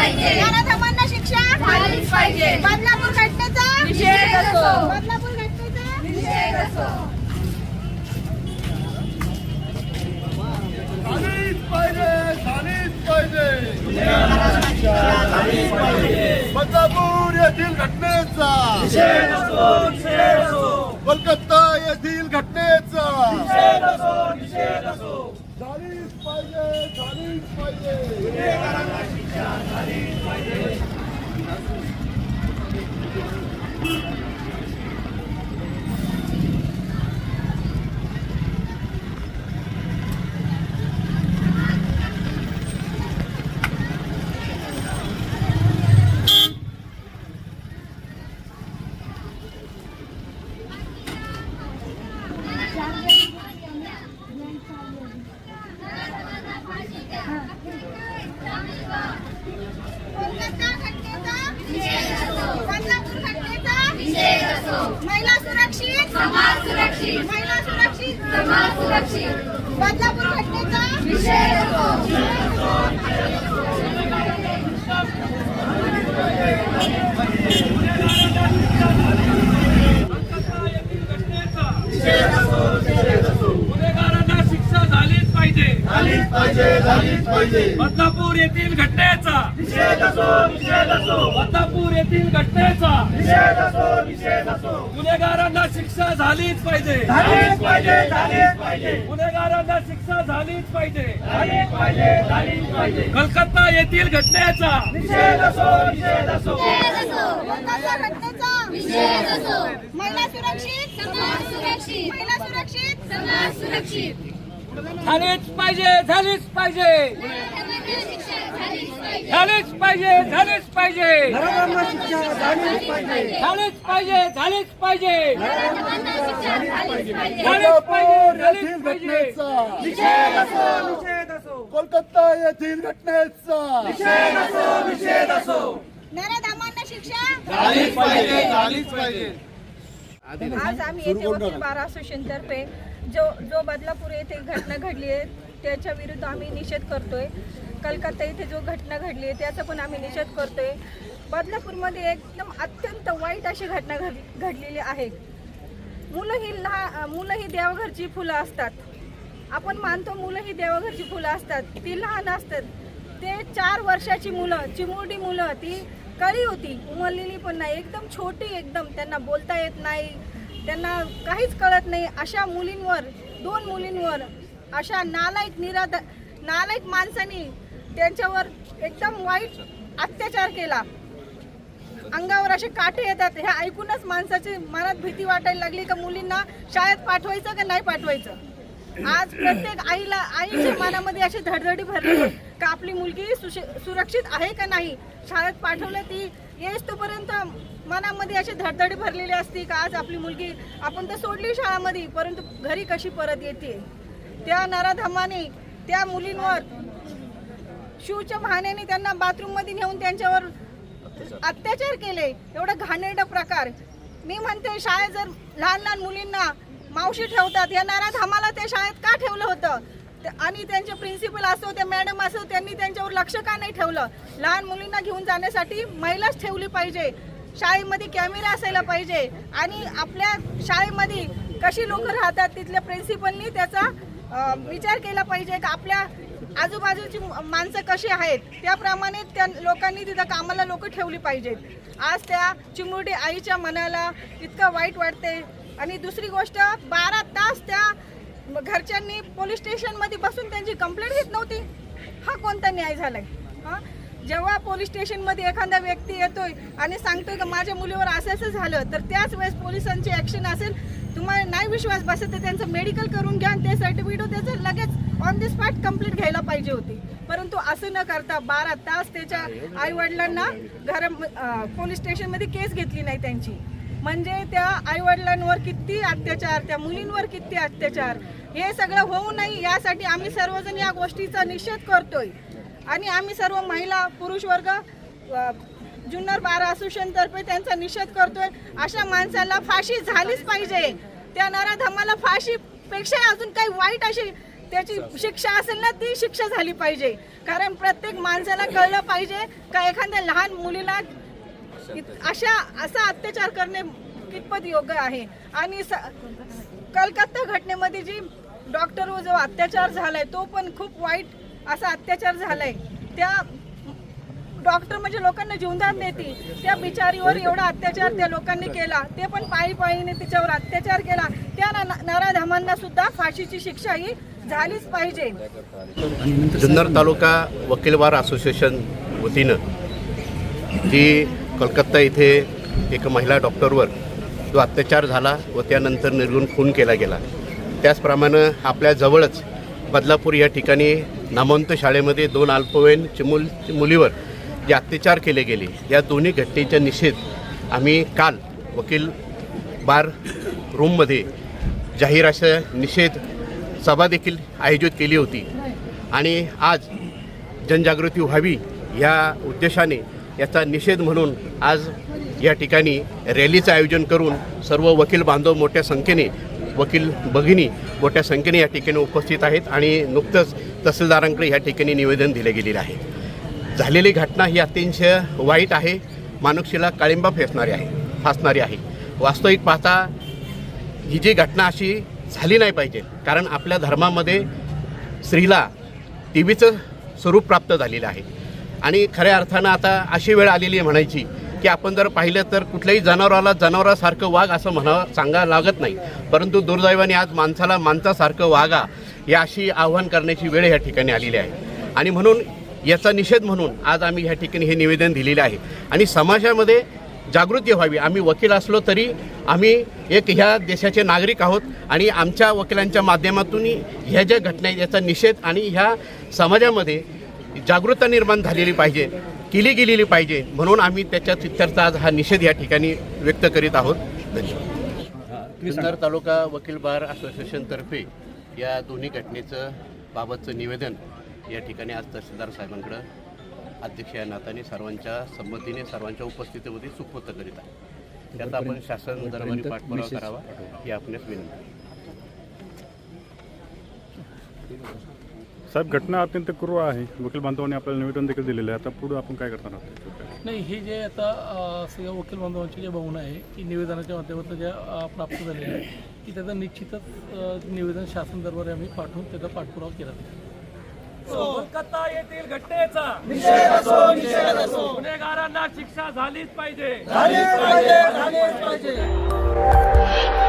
पाहिजे. नराधमांना शिक्षा. झालीच पाहिजे. बदलापूर घटनेचा. निषेध असो. बदलापूर घटनेचा. निषेध असो. झालीच पाहिजे झालीच पाहिजे. बदलापूर येथील घटनेचा. कोलकाता येथील घटनेचा. पाहिजे झालीच पाहिजे कोलकाता घटनेचा निषेध असो. बदलापूर घटनेचा निषेध असो. महिला सुरक्षित समाज सुरक्षित. महिला सुरक्षित. समाज सुरक्षित. बदलापूर घटनेचा. गुन्हेगारांना शिक्षा झालीच पाहिजे. झालीच पाहिजे झालीच पाहिजे. बदलापूर येथील घटनेचा बदलापूर येथील घटनेचा. गुन्हेगारांना शिक्षा झालीच पाहिजे. झालीच पाहिजे झालीच पाहिजे. गुन्हेगारांना शिक्षा झालीच पाहिजे. कलकत्ता येथील घटनेचा. निषेध असो निषेध असो कोलकाता घटनेचा? निषेध असो. महिला सुरक्षित समाज सुरक्षित. महिला सुरक्षित समाज सुरक्षित. झालीच पाहिजे झालीच पाहिजे. झालीच पाहिजे झालीच पाहिजे. झालीच पाहिजे झालीच पाहिजे. झालीच पाहिजे झालीच पाहिजे. नराधमांना शिक्षा झालीच पाहिजे. झालीच पाहिजे येथील झालीच पाहिजे. घटनेचा निषेध असो. कोलकाता येथील घटनेचा. निषेध असो निषेध असो. नराधमांना शिक्षा? झालीच पाहिजे झालीच पाहिजे. आज आम्ही येथे वकील बार असोसिएशन तर्फे जो जो बदलापूर येथे घटना घडली आहे त्याच्या विरुद्ध आम्ही निषेध करतोय. कलकत्ता येथे जो घटना घडली आहे त्याचा पण आम्ही निषेध करतोय. बदलापूरमध्ये एकदम अत्यंत वाईट अशी घटना घड घडलेली आहे. मुलं ही लहान मुलं ही देवघरची फुलं असतात. आपण मानतो मुलं ही देवघरची फुलं असतात. ती लहान असतात. ते चार वर्षाची मुलं चिमुरडी मुलं ती कळी होती. उमरलेली पण नाही. एकदम छोटी एकदम. त्यांना बोलता येत नाही. त्यांना काहीच कळत नाही. अशा मुलींवर दोन मुलींवर अशा नालायक निराधार नालायक माणसांनी त्यांच्यावर एकदम वाईट अत्याचार केला. अंगावर असे काटे येतात. हे ऐकूनच माणसाची मनात भीती वाटायला लागली का मुलींना शाळेत पाठवायचं का नाही पाठवायचं? आज प्रत्येक आईला आईच्या मनामध्ये अशी धडधडी भरली का आपली मुलगी सुरक्षित आहे का नाही? शाळेत पाठवलं ती येस तोपर्यंत मनामध्ये अशी धडधडी भरलेली असती का आज आपली मुलगी आपण तर सोडली शाळामध्ये परंतु घरी कशी परत येते? त्या नराधमाने त्या मुलींवर शिवच्या बहाण्याने त्यांना बाथरूममध्ये नेऊन त्यांच्यावर अत्याचार केले. एवढा घाणेरडा प्रकार. मी म्हणते शाळेत जर लहान लहान मुलींना मावशी ठेवतात या नाराज आम्हाला त्या शाळेत का ठेवलं होतं? आणि त्यांचे प्रिन्सिपल असो त्या मॅडम असो त्यांनी त्यांच्यावर लक्ष का नाही ठेवलं? लहान मुलींना घेऊन जाण्यासाठी महिलाच ठेवली पाहिजे. शाळेमध्ये कॅमेरा असायला पाहिजे. आणि आपल्या शाळेमध्ये कशी लोक राहतात तिथल्या प्रिन्सिपलनी त्याचा विचार केला पाहिजे. का आपल्या आजूबाजूची माणसं कशी आहेत त्याप्रमाणे त्या लोकांनी तिथं कामाला लोक ठेवली पाहिजेत. आज त्या चिमुरडी आईच्या मनाला इतकं वाईट वाटते आणि दुसरी गोष्ट बारा तास त्या घरच्यांनी पोलीस स्टेशनमध्ये बसून त्यांची कंप्लेंट घेत नव्हती. हा कोणता न्याय झालाय? हां? जेव्हा पोलीस स्टेशनमध्ये एखादा व्यक्ती येतोय आणि सांगतोय की माझ्या मुलीवर असं असं झालं तर त्याच वेळेस पोलिसांची ॲक्शन असेल. तुम्हाला नाही विश्वास बसत तर त्यांचं मेडिकल करून घ्या आणि ते सर्टिफिकेट त्याचं लगेच ऑन द स्पॉट कंप्लीट घ्यायला पाहिजे होती. परंतु असं न करता बारा तास त्याच्या आई वडिलांना घर पोलीस स्टेशनमध्ये केस घेतली नाही त्यांची. म्हणजे त्या आई वडिलांवर किती अत्याचार त्या मुलींवर किती अत्याचार हे सगळं होऊ नये यासाठी आम्ही सर्वजण या गोष्टीचा निषेध करतोय. आणि आम्ही सर्व महिला पुरुष वर्ग जुन्नर बार असोसिएशनतर्फे त्यांचा निषेध करतोय. अशा माणसाला फाशी झालीच पाहिजे. त्या नराधमाला फाशी पेक्षा अजून काही वाईट अशी त्याची शिक्षा असेल ना ती शिक्षा झाली पाहिजे. कारण प्रत्येक माणसाला कळलं पाहिजे का एखाद्या लहान मुलीला अशा असा अत्याचार करणे कितपत योग्य आहे. आणि स- कलकत्ता घटनेमध्ये जी डॉक्टरवर जो अत्याचार झालाय तो पण खूप वाईट असा अत्याचार झालाय. त्या डॉक्टर म्हणजे लोकांना जीवनदान देते. त्या बिचारीवर एवढा अत्याचार त्या लोकांनी केला. ते पण पायी पायीने तिच्यावर अत्याचार केला. त्या न- नराधमांना सुद्धा फाशीची शिक्षा ही झालीच पाहिजे. जुन्नर तालुका वकील बार असोसिएशन वतीनं जी कलकत्ता इथे एक महिला डॉक्टरवर जो अत्याचार झाला व त्यानंतर निर्गुण खून केला गेला. त्याचप्रमाणे आपल्या जवळच बदलापूर या ठिकाणी नामवंत शाळेमध्ये दोन अल्पवयीन चिमुल मुलीवर जे अत्याचार केले गेले. या दोन्ही घटनेचा निषेध आम्ही काल वकील बार रूममध्ये जाहीर अशा निषेध सभा देखील आयोजित केली होती. आणि आज जनजागृती व्हावी या उद्देशाने याचा निषेध म्हणून आज या ठिकाणी रॅलीचं आयोजन करून सर्व वकील बांधव मोठ्या संख्येने वकील भगिनी मोठ्या संख्येने या ठिकाणी उपस्थित आहेत आणि नुकतंच तहसीलदारांकडे या ठिकाणी निवेदन दिले गेलेले आहे. झालेली घटना ही अतिशय वाईट आहे. मानुक्षीला काळिंबा फेसणारी आहे फासणारी आहे. वास्तविक पाहता ही जी घटना अशी झाली नाही पाहिजे कारण आपल्या धर्मामध्ये स्त्रीला टीव्हीचं स्वरूप प्राप्त झालेलं आहे. आणि खऱ्या अर्थानं आता अशी वेळ आलेली आहे म्हणायची की आपण जर पाहिलं तर कुठल्याही जनावराला जनावरासारखं वाघ असं म्हणावं सांगा लागत नाही. परंतु दुर्दैवाने आज माणसाला माणसासारखं वागा या अशी आव्हान करण्याची वेळ या ठिकाणी आलेली आहे. आणि म्हणून याचा निषेध म्हणून आज आम्ही ह्या ठिकाणी हे निवेदन दिलेलं आहे. आणि समाजामध्ये जागृती व्हावी. आम्ही वकील असलो तरी आम्ही एक ह्या देशाचे नागरिक आहोत आणि आमच्या वकिलांच्या माध्यमातून ह्या ज्या घटना आहेत याचा निषेध आणि ह्या समाजामध्ये जागृतता निर्माण झालेली पाहिजे केली गेलेली पाहिजे म्हणून आम्ही त्याच्या तिथ्यर्थ आज हा निषेध या ठिकाणी व्यक्त करीत आहोत. धन्यवाद. जुन्नर तालुका वकील बार असोसिएशनतर्फे या दोन्ही घटनेचं बाबतचं निवेदन या ठिकाणी आज तहसीलदार साहेबांकडं अध्यक्ष या नात्याने सर्वांच्या संमतीने सर्वांच्या उपस्थितीमध्ये सुपूर्त करीत आहे. त्यात आपण शासन दरबारी पाठपुरावा करावा ही आपणास विनंती साहेब घटना अत्यंत क्रूर आहे. वकील बांधवांनी आपल्याला निवेदन देखील दिलेलं आहे. आता पुढे आपण काय करणार आहोत? नाही हे जे आता सगळ्या वकील बांधवांची जे भावना आहे की निवेदनाच्या माध्यमातून ज्या अ, प्राप्त झालेल्या आहे की त्याचं निश्चितच निवेदन शासन दरबारी आम्ही पाठवून त्याचा पाठपुरावा केला जाईल कोलकाता येथील घटनेचा गुन्हेगारांना शिक्षा झालीच पाहिजे. झालीच पाहिजे झालीच पाहिजे.